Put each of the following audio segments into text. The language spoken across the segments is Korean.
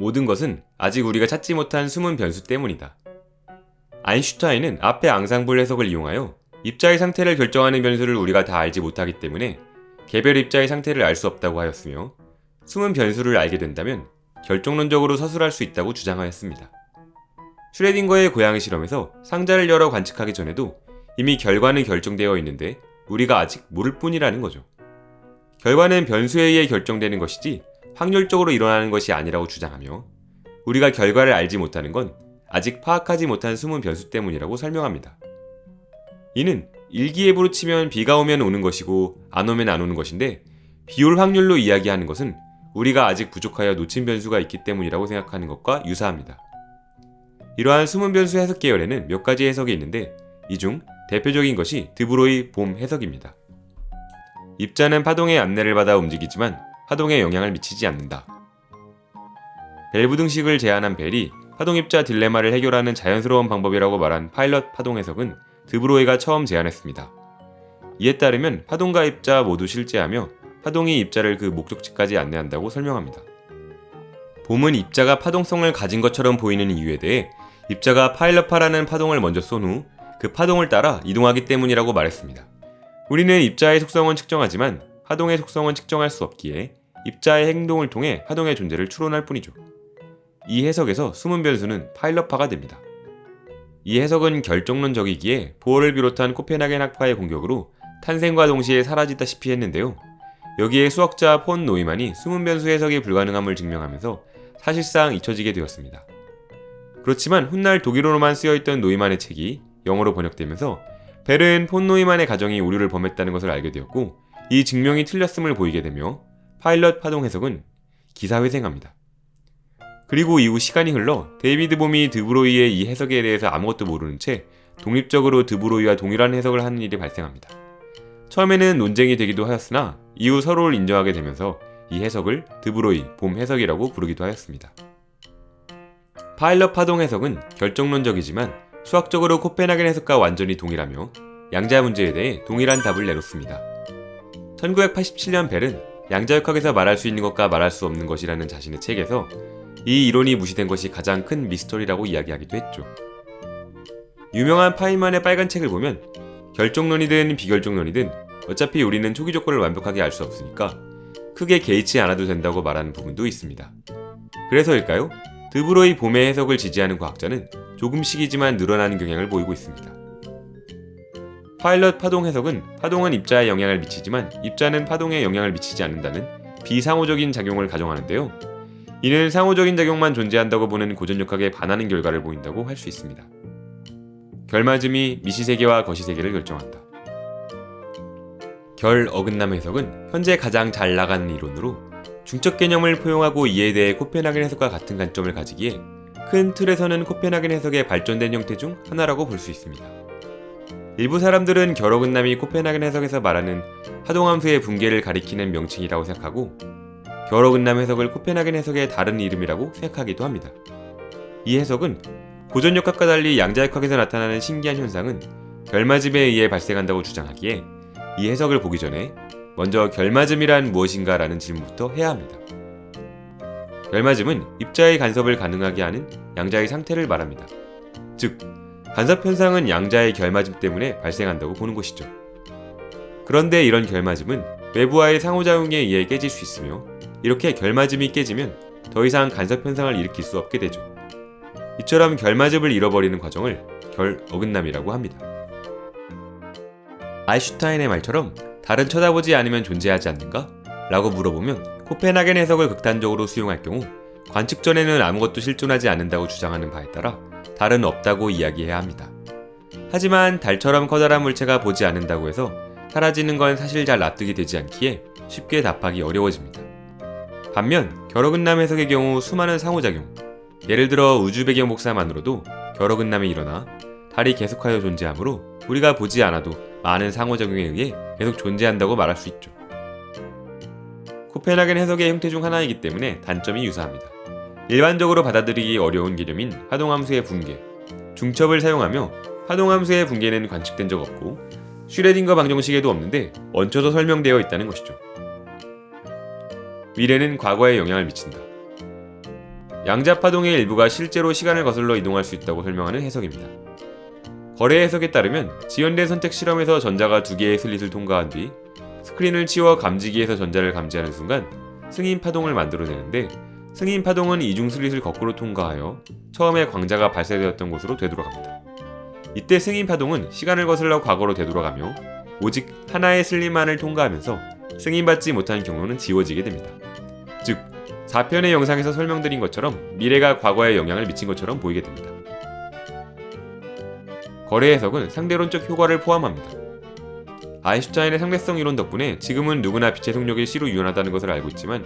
모든 것은 아직 우리가 찾지 못한 숨은 변수 때문이다. 아인슈타인은 앞의 앙상블 해석을 이용하여 입자의 상태를 결정하는 변수를 우리가 다 알지 못하기 때문에 개별 입자의 상태를 알 수 없다고 하였으며 숨은 변수를 알게 된다면 결정론적으로 서술할 수 있다고 주장하였습니다. 슈레딩거의 고양이 실험에서 상자를 열어 관측하기 전에도 이미 결과는 결정되어 있는데 우리가 아직 모를 뿐이라는 거죠. 결과는 변수에 의해 결정되는 것이지 확률적으로 일어나는 것이 아니라고 주장하며 우리가 결과를 알지 못하는 건 아직 파악하지 못한 숨은 변수 때문이라고 설명합니다. 이는 일기예보로 치면 비가 오면 오는 것이고 안 오면 안 오는 것인데 비올 확률로 이야기하는 것은 우리가 아직 부족하여 놓친 변수가 있기 때문이라고 생각하는 것과 유사합니다. 이러한 숨은 변수 해석 계열에는 몇 가지 해석이 있는데 이 중 대표적인 것이 드브로이 봄 해석입니다. 입자는 파동의 안내를 받아 움직이지만 파동에 영향을 미치지 않는다. 벨 부등식을 제안한 벨이 파동 입자 딜레마를 해결하는 자연스러운 방법이라고 말한 파일럿 파동 해석은 드브로이가 처음 제안했습니다. 이에 따르면 파동과 입자 모두 실제하며 파동이 입자를 그 목적지까지 안내한다고 설명합니다. 봄은 입자가 파동성을 가진 것처럼 보이는 이유에 대해 입자가 파일럿파라는 파동을 먼저 쏜 후 그 파동을 따라 이동하기 때문이라고 말했습니다. 우리는 입자의 속성은 측정하지만 파동의 속성은 측정할 수 없기에 입자의 행동을 통해 파동의 존재를 추론할 뿐이죠. 이 해석에서 숨은 변수는 파일럿파가 됩니다. 이 해석은 결정론적이기에 보어를 비롯한 코펜하겐 학파의 공격으로 탄생과 동시에 사라지다시피 했는데요. 여기에 수학자 폰 노이만이 숨은 변수 해석이 불가능함을 증명하면서 사실상 잊혀지게 되었습니다. 그렇지만 훗날 독일어로만 쓰여있던 노이만의 책이 영어로 번역되면서 벨은 폰 노이만의 가정이 오류를 범했다는 것을 알게 되었고 이 증명이 틀렸음을 보이게 되며 파일럿 파동 해석은 기사회생합니다. 그리고 이후 시간이 흘러 데이비드 봄이 드브로이의 이 해석에 대해서 아무것도 모르는 채 독립적으로 드브로이와 동일한 해석을 하는 일이 발생합니다. 처음에는 논쟁이 되기도 하였으나 이후 서로를 인정하게 되면서 이 해석을 드브로이 봄 해석이라고 부르기도 하였습니다. 파일럿 파동 해석은 결정론적이지만 수학적으로 코펜하겐 해석과 완전히 동일하며 양자 문제에 대해 동일한 답을 내놓습니다. 1987년 벨은 양자역학에서 말할 수 있는 것과 말할 수 없는 것이라는 자신의 책에서 이 이론이 무시된 것이 가장 큰 미스터리라고 이야기하기도 했죠. 유명한 파이만의 빨간 책을 보면 결정론이든 비결정론이든 어차피 우리는 초기 조건을 완벽하게 알 수 없으니까 크게 개의치 않아도 된다고 말하는 부분도 있습니다. 그래서일까요? 드브로이 봄의 해석을 지지하는 과학자는 조금씩이지만 늘어나는 경향을 보이고 있습니다. 파일럿 파동 해석은 파동은 입자에 영향을 미치지만 입자는 파동에 영향을 미치지 않는다는 비상호적인 작용을 가정하는데요. 이는 상호적인 작용만 존재한다고 보는 고전역학에 반하는 결과를 보인다고 할 수 있습니다. 결맞음이 미시세계와 거시세계를 결정한다. 결 어긋남 해석은 현재 가장 잘 나가는 이론으로 중적 개념을 포용하고 이에 대해 코펜하겐 해석과 같은 관점을 가지기에 큰 틀에서는 코펜하겐 해석의 발전된 형태 중 하나라고 볼 수 있습니다. 일부 사람들은 결어근남이 코펜하겐 해석에서 말하는 하동함수의 붕괴를 가리키는 명칭이라고 생각하고 결어근남 해석을 코펜하겐 해석의 다른 이름이라고 생각하기도 합니다. 이 해석은 고전역학과 달리 양자역학에서 나타나는 신기한 현상은 결맞음에 의해 발생한다고 주장하기에 이 해석을 보기 전에 먼저 결맞음이란 무엇인가 라는 질문부터 해야 합니다. 결맞음은 입자의 간섭을 가능하게 하는 양자의 상태를 말합니다. 즉, 간섭 현상은 양자의 결맞음 때문에 발생한다고 보는 것이죠. 그런데 이런 결맞음은 외부와의 상호작용에 의해 깨질 수 있으며 이렇게 결맞음이 깨지면 더 이상 간섭 현상을 일으킬 수 없게 되죠. 이처럼 결맞음을 잃어버리는 과정을 결 어긋남이라고 합니다. 아이슈타인의 말처럼 달은 쳐다보지 않으면 존재하지 않는가? 라고 물어보면 코펜하겐 해석을 극단적으로 수용할 경우 관측 전에는 아무것도 실존하지 않는다고 주장하는 바에 따라 달은 없다고 이야기해야 합니다. 하지만 달처럼 커다란 물체가 보지 않는다고 해서 사라지는 건 사실 잘 납득이 되지 않기에 쉽게 답하기 어려워집니다. 반면 결어근남 해석의 경우 수많은 상호작용, 예를 들어 우주 배경 복사만으로도 결어근남이 일어나 달이 계속하여 존재하므로 우리가 보지 않아도 많은 상호작용에 의해 계속 존재한다고 말할 수 있죠. 코펜하겐 해석의 형태 중 하나이기 때문에 단점이 유사합니다. 일반적으로 받아들이기 어려운 개념인 하동함수의 붕괴, 중첩을 사용하며 하동함수의 붕괴는 관측된 적 없고 슈레딩거 방정식에도 없는데 얹혀서 설명되어 있다는 것이죠. 미래는 과거에 영향을 미친다. 양자 파동의 일부가 실제로 시간을 거슬러 이동할 수 있다고 설명하는 해석입니다. 거래 해석에 따르면 지연된 선택 실험에서 전자가 두 개의 슬릿을 통과한 뒤 스크린을 치워 감지기에서 전자를 감지하는 순간 승인 파동을 만들어내는데 승인 파동은 이중 슬릿을 거꾸로 통과하여 처음에 광자가 발사되었던 곳으로 되돌아갑니다. 이때 승인 파동은 시간을 거슬러 과거로 되돌아가며 오직 하나의 슬릿만을 통과하면서 승인받지 못한 경로는 지워지게 됩니다. 즉, 4편의 영상에서 설명드린 것처럼 미래가 과거에 영향을 미친 것처럼 보이게 됩니다. 거래 해석은 상대론적 효과를 포함합니다. 아인슈타인의 상대성 이론 덕분에 지금은 누구나 빛의 속력이 C로 유연하다는 것을 알고 있지만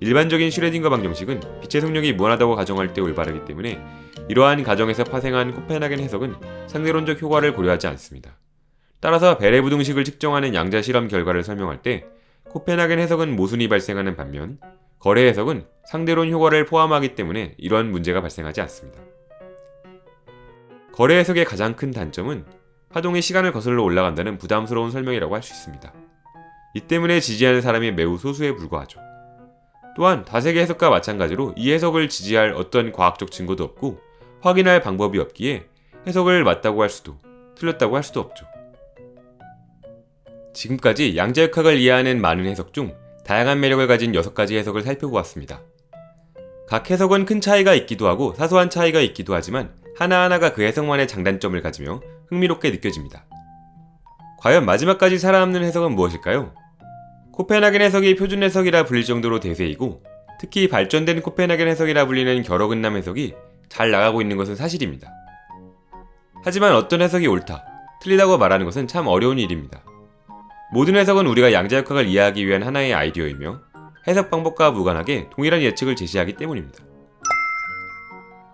일반적인 슈레딩거 방정식은 빛의 속력이 무한하다고 가정할 때 올바르기 때문에 이러한 가정에서 파생한 코펜하겐 해석은 상대론적 효과를 고려하지 않습니다. 따라서 베레 부등식을 측정하는 양자 실험 결과를 설명할 때 코펜하겐 해석은 모순이 발생하는 반면 거래 해석은 상대론 효과를 포함하기 때문에 이러한 문제가 발생하지 않습니다. 거래 해석의 가장 큰 단점은 파동이 시간을 거슬러 올라간다는 부담스러운 설명이라고 할 수 있습니다. 이 때문에 지지하는 사람이 매우 소수에 불과하죠. 또한 다세계 해석과 마찬가지로 이 해석을 지지할 어떤 과학적 증거도 없고 확인할 방법이 없기에 해석을 맞다고 할 수도 틀렸다고 할 수도 없죠. 지금까지 양자역학을 이해하는 많은 해석 중 다양한 매력을 가진 6가지 해석을 살펴보았습니다. 각 해석은 큰 차이가 있기도 하고 사소한 차이가 있기도 하지만 하나하나가 그 해석만의 장단점을 가지며 흥미롭게 느껴집니다. 과연 마지막까지 살아남는 해석은 무엇일까요? 코펜하겐 해석이 표준 해석이라 불릴 정도로 대세이고 특히 발전된 코펜하겐 해석이라 불리는 결어근남 해석이 잘 나가고 있는 것은 사실입니다. 하지만 어떤 해석이 옳다, 틀리다고 말하는 것은 참 어려운 일입니다. 모든 해석은 우리가 양자역학을 이해하기 위한 하나의 아이디어이며 해석 방법과 무관하게 동일한 예측을 제시하기 때문입니다.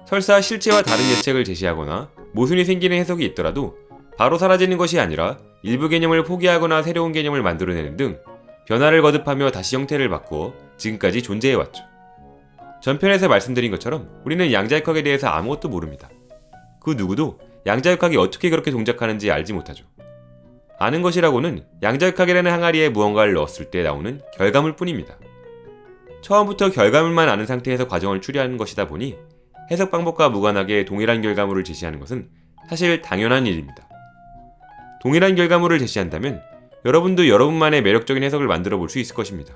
설사 실제와 다른 예측을 제시하거나 모순이 생기는 해석이 있더라도 바로 사라지는 것이 아니라 일부 개념을 포기하거나 새로운 개념을 만들어내는 등 변화를 거듭하며 다시 형태를 바꾸어 지금까지 존재해왔죠. 전편에서 말씀드린 것처럼 우리는 양자역학에 대해서 아무것도 모릅니다. 그 누구도 양자역학이 어떻게 그렇게 동작하는지 알지 못하죠. 아는 것이라고는 양자역학이라는 항아리에 무언가를 넣었을 때 나오는 결과물 뿐입니다. 처음부터 결과물만 아는 상태에서 과정을 추리하는 것이다 보니 해석 방법과 무관하게 동일한 결과물을 제시하는 것은 사실 당연한 일입니다. 동일한 결과물을 제시한다면 여러분도 여러분만의 매력적인 해석을 만들어 볼 수 있을 것입니다.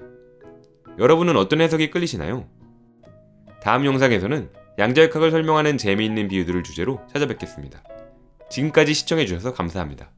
여러분은 어떤 해석이 끌리시나요? 다음 영상에서는 양자역학을 설명하는 재미있는 비유들을 주제로 찾아뵙겠습니다. 지금까지 시청해주셔서 감사합니다.